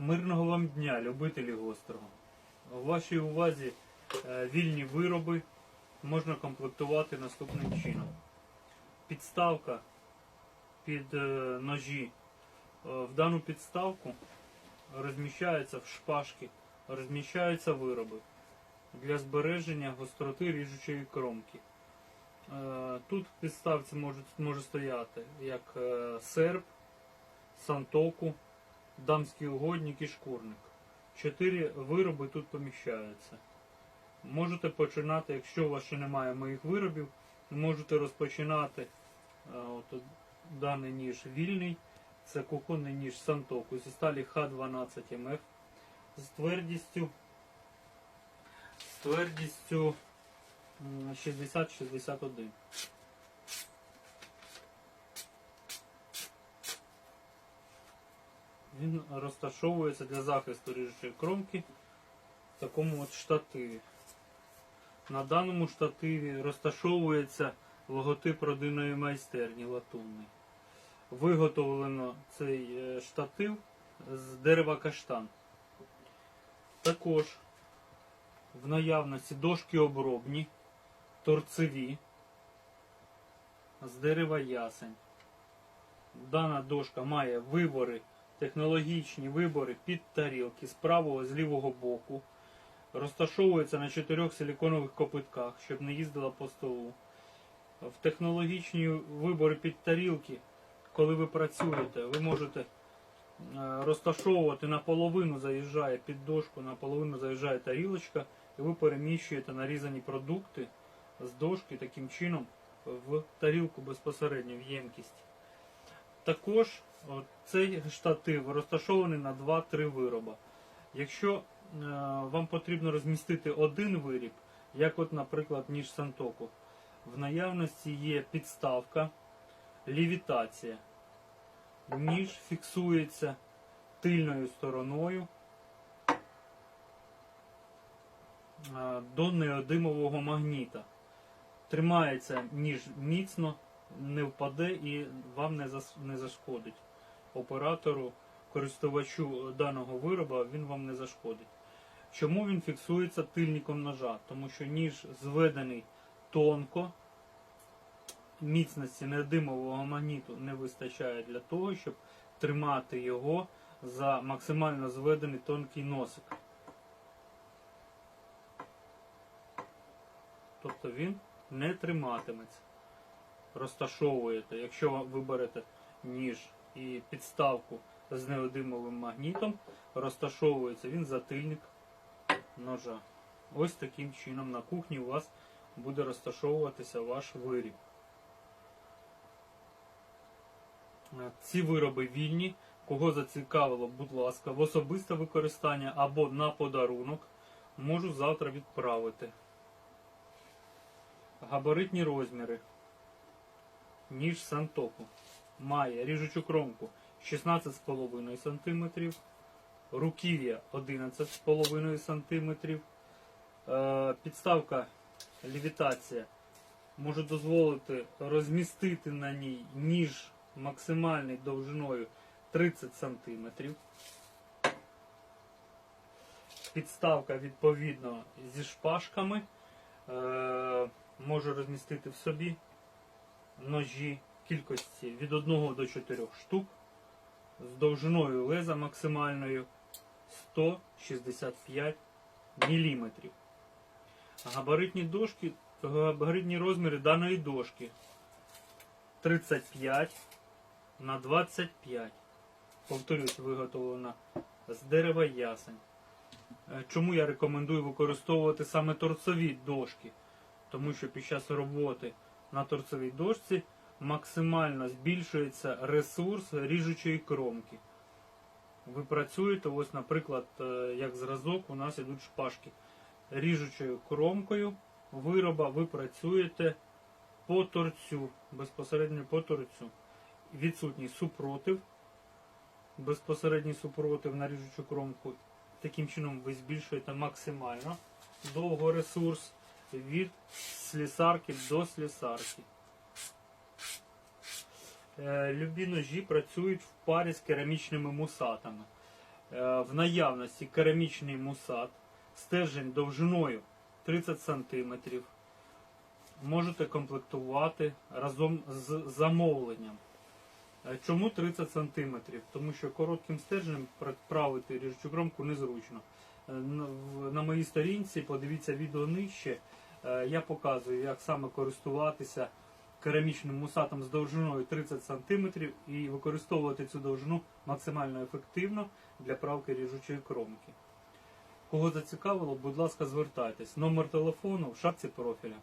Мирного вам дня, любителі гострого. У вашій увазі е, вільні вироби можна комплектувати наступним чином. Підставка під е, ножі. Е, В дану підставку розміщаються в шпажки, розміщаються вироби для збереження гостроти ріжучої кромки. Тут в підставці можуть, може стояти як серп, сантоку, дамський угодник і шкурник. Чотири вироби тут поміщаються. Можете починати, якщо у вас ще немає моїх виробів, можете розпочинати е, от, даний ніж вільний. Це кухонний ніж Сантоку зі сталі Х12МФ з твердістю з твердістю 60-61. Він розташовується для захисту ріжучої кромки в такому от штативі. На даному штативі розташовується логотип родинної майстерні латунний. Виготовлено цей е, штатив з дерева каштан. Також в наявності дошки обробні, торцеві з дерева ясень. Дана дошка має вибори, технологічні вибори під тарілки з правого з лівого боку. Розташовується на чотирьох силіконових копитках, щоб не їздила по столу. В технологічні вибори під тарілки, коли ви працюєте, ви можете е, розташовувати наполовину заїжджає під дошку, наполовину заїжджає тарілочка, і ви переміщуєте нарізані продукти з дошки таким чином в тарілку безпосередньо в ємкість. Також цей штатив розташований на 2-3 вироба. Якщо е, вам потрібно розмістити один виріб, як от, наприклад, ніж Сантоку, в наявності є підставка, лівітація. Ніж фіксується тильною стороною е, до неодимового магніта. Тримається ніж міцно, не впаде і вам не зашкодить. Оператору, користувачу даного вироба, він вам не зашкодить. Чому він фіксується тильником ножа? Тому що ніж зведений тонко, міцності неодимового магніту не вистачає для того, щоб тримати його за максимально зведений тонкий носик. Тобто він не триматиметься. Розташовуєте, якщо ви берете ніж і підставку з неодимовим магнітом, розташовується він затильник ножа. Ось таким чином на кухні у вас буде розташовуватися ваш виріб. Е, Ці вироби вільні. Кого зацікавило, будь ласка, в особисте використання або на подарунок можу завтра відправити. Габаритні розміри. Ніж Сантоку має ріжучу кромку 16,5 см, руків'я 11,5 см, Е, підставка левітація може дозволити розмістити на ній ніж максимальний довжиною 30 см. Підставка відповідно зі шпажками е, може розмістити в собі ножі кількості від 1 до 4 штук з довжиною леза максимальною 165 мм. Габаритні дошки, габаритні розміри даної дошки 35 на 25. Повторюсь, виготовлена з дерева ясень. Е, Чому я рекомендую використовувати саме торцові дошки? Тому що під час роботи на торцевій дошці максимально збільшується ресурс ріжучої кромки. Ви працюєте, ось, наприклад, е, як зразок, у нас ідуть шпажки. Ріжучою кромкою вироба ви працюєте по торцю, безпосередньо по торцю. Відсутній супротив, безпосередній супротив на ріжучу кромку. Таким чином ви збільшуєте максимально довго ресурс від слісарки до слісарки. Е, Любі ножі працюють в парі з керамічними мусатами. Е, В наявності керамічний мусат, стержень довжиною 30 см. Можете комплектувати разом з замовленням. Е, Чому 30 см? Тому що коротким стержнем правити ріжучу кромку незручно. На- моїй сторінці, подивіться відео нижче, я показую, як саме користуватися керамічним мусатом з довжиною 30 см і використовувати цю довжину максимально ефективно для правки ріжучої кромки. Кого зацікавило, будь ласка, звертайтесь. Номер телефону в шапці профіля.